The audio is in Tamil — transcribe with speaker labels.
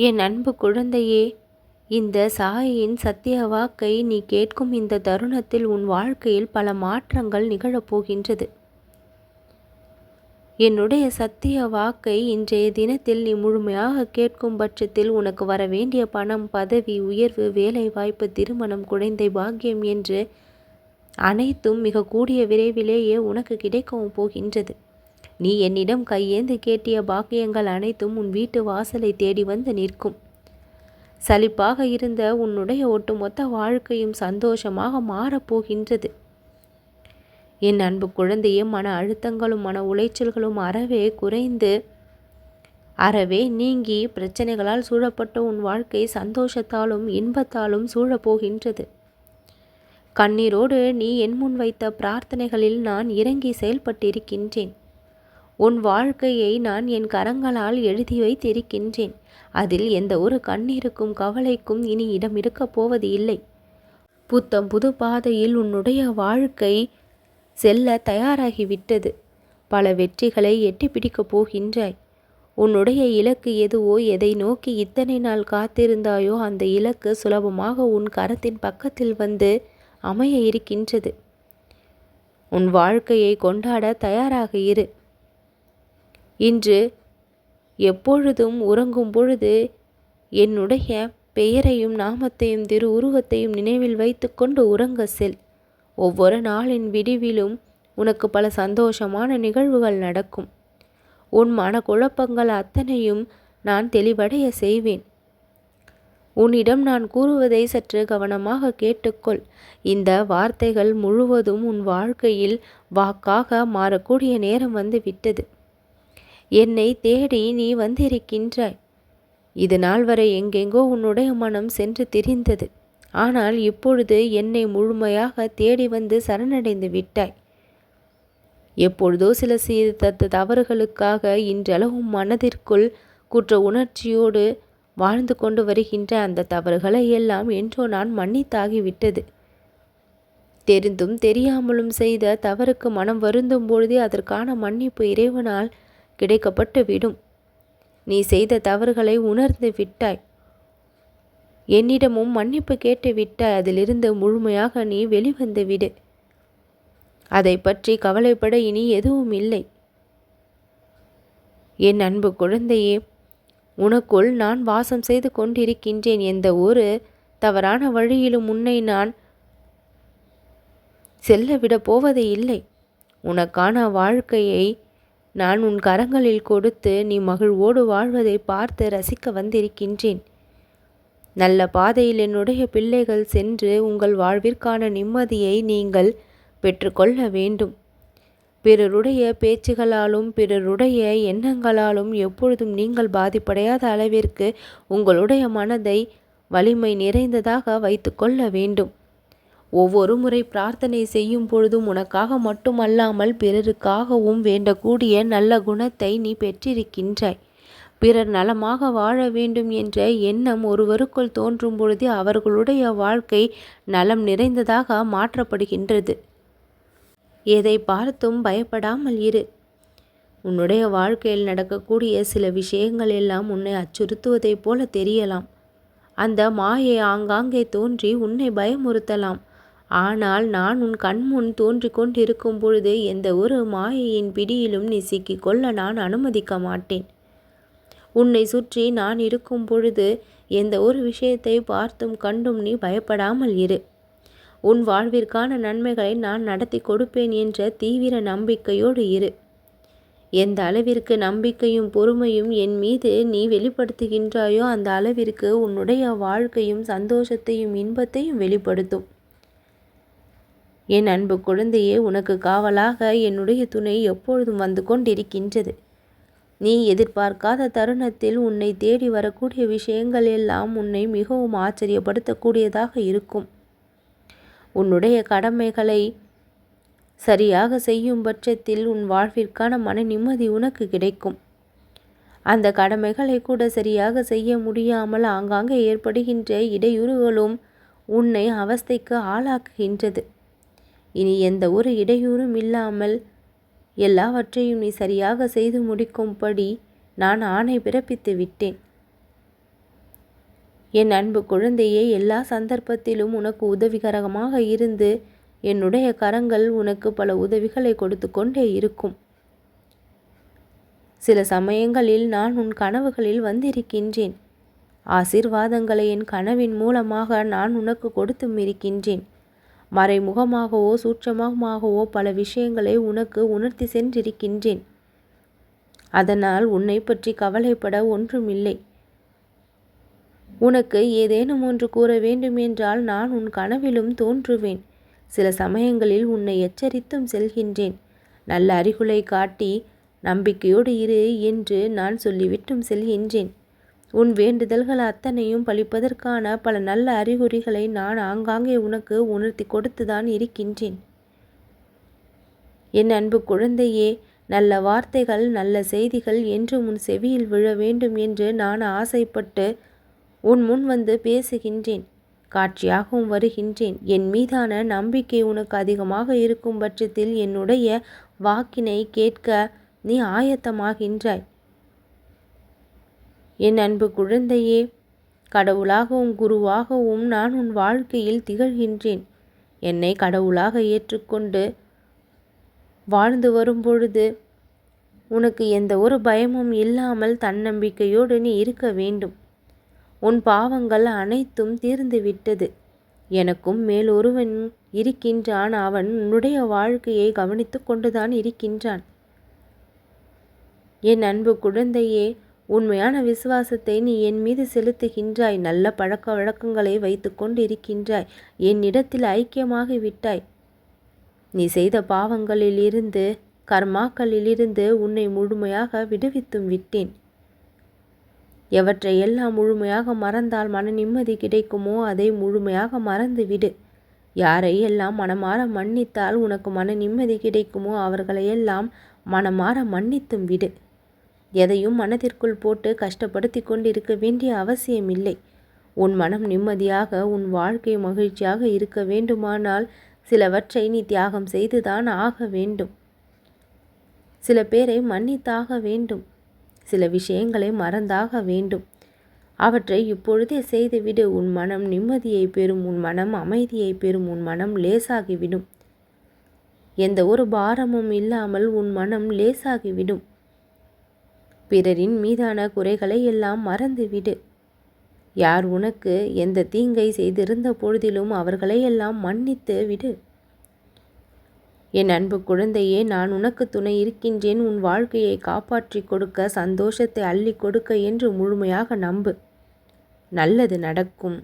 Speaker 1: என் அன்பு குழந்தையே இந்த சாயின் சத்திய வாக்கை நீ கேட்கும் இந்த தருணத்தில் உன் வாழ்க்கையில் பல மாற்றங்கள் நிகழப்போகின்றது என்னுடைய சத்திய வாக்கை இன்றைய தினத்தில் நீ முழுமையாக கேட்கும் பட்சத்தில் உனக்கு வர வேண்டிய பணம் பதவி உயர்வு வேலை வாய்ப்பு திருமணம் குழந்தை பாக்கியம் என்று அனைத்தும் மிக கூடிய விரைவிலேயே உனக்கு கிடைக்கவும் போகின்றது. நீ என்னிடம் கையேந்து கேட்டிய பாக்கியங்கள் அனைத்தும் உன் வீட்டு வாசலை தேடி வந்து நிற்கும். சலிப்பாக இருந்த உன்னுடைய ஒட்டுமொத்த வாழ்க்கையும் சந்தோஷமாக மாறப்போகின்றது என் அன்பு குழந்தையும் மன அழுத்தங்களும் மன உளைச்சல்களும் அறவே குறைந்து அறவே நீங்கி பிரச்சனைகளால் சூழப்பட்ட உன் வாழ்க்கை சந்தோஷத்தாலும் இன்பத்தாலும் சூழப்போகின்றது கண்ணீரோடு நீ என் முன் வைத்த பிரார்த்தனைகளில் நான் இறங்கி செயல்பட்டிருக்கின்றேன். உன் வாழ்க்கையை நான் என் கரங்களால் எழுதி வைத்திருக்கின்றேன். அதில் எந்த ஒரு கண்ணீருக்கும் கவலைக்கும் இனி இடம் இருக்கப் போவது இல்லை. புத்தம் புது பாதையில் உன்னுடைய வாழ்க்கை செல்ல தயாராகிவிட்டது. பல வெற்றிகளை எட்டி பிடிக்கப் போகின்றாய். உன்னுடைய இலக்கு எதுவோ எதை நோக்கி இத்தனை நாள் காத்திருந்தாயோ அந்த இலக்கு சுலபமாக உன் கரத்தின் பக்கத்தில் வந்து அமைய இருக்கின்றது. உன் வாழ்க்கையை கொண்டாட தயாராக இரு. இன்று எப்பொழுதும் உறங்கும் பொழுது என்னுடைய பெயரையும் நாமத்தையும் திரு உருவத்தையும் நினைவில் வைத்துக்கொண்டு உறங்க செல். ஒவ்வொரு நாளின் விடிவிலும் உனக்கு பல சந்தோஷமான நிகழ்வுகள் நடக்கும். உன் மனக்குழப்பங்கள் அத்தனையும் நான் தெளிவடைய செய்வேன். உன்னிடம் நான் கூறுவதை சற்று கவனமாக கேட்டுக்கொள். இந்த வார்த்தைகள் முழுவதும் உன் வாழ்க்கையில் வாக்காக மாறக்கூடிய நேரம் வந்து விட்டது. என்னை தேடி நீ வந்திருக்கின்றாய். இது நாள் வரை எங்கெங்கோ உன்னுடைய மனம் சென்று திரிந்தது. ஆனால் இப்பொழுது என்னை முழுமையாக தேடி வந்து சரணடைந்து விட்டாய். எப்பொழுதோ சில சீர்திருத்த தவறுகளுக்காக இன்றளவும் மனதிற்குள் குற்ற உணர்ச்சியோடு வாழ்ந்து கொண்டு வருகின்ற அந்த தவறுகளை எல்லாம் என்றோ நான் மன்னித்தாகிவிட்டது. தெரிந்தும் தெரியாமலும் செய்த தவறுக்கு மனம் வருந்தும் பொழுதே அதற்கான மன்னிப்பு இறைவனால் கிடைக்கப்பட்டு விடும் நீ செய்த தவறுகளை உணர்ந்து விட்டாய். என்னிடமும் மன்னிப்பு கேட்டு விட்டாய். அதிலிருந்து முழுமையாக நீ வெளிவந்து விடு. அதை பற்றி கவலைப்பட இனி எதுவும் இல்லை. என் அன்பு குழந்தையே உனக்குள் நான் வாசம் செய்து கொண்டிருக்கின்றேன். எந்த ஒரு தவறான வழியிலும் உன்னை நான் செல்ல விட போவதே இல்லை உனக்கான வாழ்க்கையை நான் உன் கரங்களில் கொடுத்து நீ மகிழ்வோடு வாழ்வதை பார்த்து ரசிக்க வந்திருக்கின்றேன். நல்ல பாதையில் என்னுடைய பிள்ளைகள் சென்று உங்கள் வாழ்விற்கான நிம்மதியை நீங்கள் பெற்றுக்கொள்ள வேண்டும். பிறருடைய பேச்சுகளாலும் பிறருடைய எண்ணங்களாலும் எப்பொழுதும் நீங்கள் பாதிப்படையாத அளவிற்கு உங்களுடைய மனதை வலிமை நிறைந்ததாக வைத்துக்கொள்ள வேண்டும். ஒவ்வொரு முறை பிரார்த்தனை செய்யும் பொழுதும் உனக்காக மட்டுமல்லாமல் பிறருக்காகவும் வேண்டக்கூடிய நல்ல குணத்தை நீ பெற்றிருக்கின்றாய். பிறர் நலமாக வாழ வேண்டும் என்ற எண்ணம் ஒருவருக்குள் தோன்றும் பொழுது அவர்களுடைய வாழ்க்கை நலம் நிறைந்ததாக மாற்றப்படுகின்றது. எதை பார்த்தும் பயப்படாமல் இரு. உன்னுடைய வாழ்க்கையில் நடக்கக்கூடிய சில விஷயங்கள் எல்லாம் உன்னை அச்சுறுத்துவதைப் போல தெரியலாம். அந்த மாயை ஆங்காங்கே தோன்றி உன்னை பயமுறுத்தலாம். ஆனால் நான் உன் கண்முன் தோன்றிக் கொண்டிருக்கும் பொழுது எந்த ஒரு மாயையின் பிடியிலும் நீ சிக்கிக்கொள்ள நான் அனுமதிக்க மாட்டேன். உன்னை சுற்றி நான் இருக்கும் பொழுது எந்த ஒரு விஷயத்தை பார்த்தும் கண்டும் நீ பயப்படாமல் இரு. உன் வாழ்விற்கான நன்மைகளை நான் நடத்தி கொடுப்பேன் என்ற தீவிர நம்பிக்கையோடு இரு. எந்த அளவிற்கு நம்பிக்கையும் பொறுமையும் என் மீது நீ வெளிப்படுத்துகின்றாயோ அந்த அளவிற்கு உன்னுடைய வாழ்க்கையும் சந்தோஷத்தையும் இன்பத்தையும் வெளிப்படுத்தும். என் அன்பு குழந்தையே உனக்கு காவலாக என்னுடைய துணை எப்பொழுதும் வந்து கொண்டிருக்கின்றது. நீ எதிர்பார்க்காத தருணத்தில் உன்னை தேடி வரக்கூடிய விஷயங்கள் எல்லாம் உன்னை மிகவும் ஆச்சரியப்படுத்தக்கூடியதாக இருக்கும். உன்னுடைய கடமைகளை சரியாக செய்யும் பட்சத்தில் உன் வாழ்விற்கான மன நிம்மதி உனக்கு கிடைக்கும். அந்த கடமைகளை கூட சரியாக செய்ய முடியாமல் ஆங்காங்கே ஏற்படுகின்ற இடையூறுகளும் உன்னை அவஸ்தைக்கு ஆளாக்குகின்றது. இனி எந்த ஒரு இடையூறும் இல்லாமல் எல்லாவற்றையும் நீ சரியாக செய்து முடிக்கும்படி நான் ஆணை பிறப்பித்து விட்டேன். என் அன்பு குழந்தையே எல்லா சந்தர்ப்பத்திலும் உனக்கு உதவிகரமாக இருந்து என்னுடைய கரங்கள் உனக்கு பல உதவிகளை கொடுத்து கொண்டே இருக்கும். சில சமயங்களில் நான் உன் கனவுகளில் வந்திருக்கின்றேன். ஆசீர்வாதங்களை என் கனவின் மூலமாக நான் உனக்கு கொடுத்தும் இருக்கின்றேன். மறைமுகமாகவோ சூட்சமாகவோ பல விஷயங்களை உனக்கு உணர்த்தி சென்றிருக்கின்றேன். அதனால் உன்னை பற்றி கவலைப்பட ஒன்றுமில்லை. உனக்கு ஏதேனும் ஒன்று கூற வேண்டுமென்றால் நான் உன் கனவிலும் தோன்றுவேன். சில சமயங்களில் உன்னை எச்சரித்தும் செல்கின்றேன். நல்ல அறிகுலை காட்டி நம்பிக்கையோடு இரு என்று நான் சொல்லிவிட்டும் செல்கின்றேன். உன் வேண்டுதல்கள் அத்தனையும் பழிப்பதற்கான பல நல்ல அறிகுறிகளை நான் ஆங்காங்கே உனக்கு உணர்த்தி கொடுத்துதான் இருக்கின்றேன். என் அன்பு குழந்தையே நல்ல வார்த்தைகள் நல்ல செய்திகள் என்று உன் செவியில் விழ வேண்டும் என்று நான் ஆசைப்பட்டு உன் முன் வந்து பேசுகின்றேன். காட்சியாகவும் வருகின்றேன். என் மீதான நம்பிக்கை உனக்கு அதிகமாக இருக்கும் பட்சத்தில் என்னுடைய வாக்கினை கேட்க நீ ஆயத்தமாகின்றாய். என் அன்பு குழந்தையே கடவுளாகவும் குருவாகவும் நான் உன் வாழ்க்கையில் திகழ்கின்றேன். என்னை கடவுளாக ஏற்றுக்கொண்டு வாழ்ந்து வரும்பொழுது உனக்கு எந்த ஒரு பயமும் இல்லாமல் தன்னம்பிக்கையோடு நீ இருக்க வேண்டும். உன் பாவங்கள் அனைத்தும் தீர்ந்து விட்டது. எனக்கும் மேலொருவன் இருக்கின்றான். அவன் உன்னுடைய வாழ்க்கையை கவனித்து கொண்டுதான் இருக்கின்றான். என் அன்பு குழந்தையே உண்மையான விசுவாசத்தை நீ என் மீது செலுத்துகின்றாய். நல்ல பழக்க வழக்கங்களை வைத்து இருக்கின்றாய் என்னிடத்தில் ஐக்கியமாகி விட்டாய். நீ செய்த பாவங்களிலிருந்து கர்மாக்களிலிருந்து உன்னை முழுமையாக விடுவித்தும் விட்டேன். எவற்றை எல்லாம் முழுமையாக மறந்தால் மன நிம்மதி கிடைக்குமோ அதை முழுமையாக மறந்து விடு யாரையெல்லாம் மனமாற மன்னித்தால் உனக்கு மன நிம்மதி கிடைக்குமோ அவர்களையெல்லாம் மனமாற மன்னித்தும் விடு. எதையும் மனதிற்குள் போட்டு கஷ்டப்படுத்தி கொண்டிருக்க வேண்டிய அவசியமில்லை. உன் மனம் நிம்மதியாக உன் வாழ்க்கை மகிழ்ச்சியாக இருக்க வேண்டுமானால் சிலவற்றை நீ தியாகம் செய்துதான் ஆக வேண்டும். சில பேரை மன்னித்தாக வேண்டும். சில விஷயங்களை மறந்தாக வேண்டும். அவற்றை இப்பொழுதே செய்துவிடு. உன் மனம் நிம்மதியை பெறும் உன் மனம் அமைதியை பெறும் உன் மனம் லேசாகிவிடும். எந்த ஒரு பாரமும் இல்லாமல் உன் மனம் லேசாகிவிடும். பிறரின் மீதான குறைகளை எல்லாம் மறந்துவிடு. யார் உனக்கு எந்த தீங்கை செய்திருந்த பொழுதிலும் அவர்களை எல்லாம் மன்னித்து விடு. என் அன்பு குழந்தையே நான் உனக்கு துணை இருக்கின்றேன். உன் வாழ்க்கையை காப்பாற்றி கொடுக்க சந்தோஷத்தை அள்ளி கொடுக்க என்று முழுமையாக நம்பு. நல்லது நடக்கும்.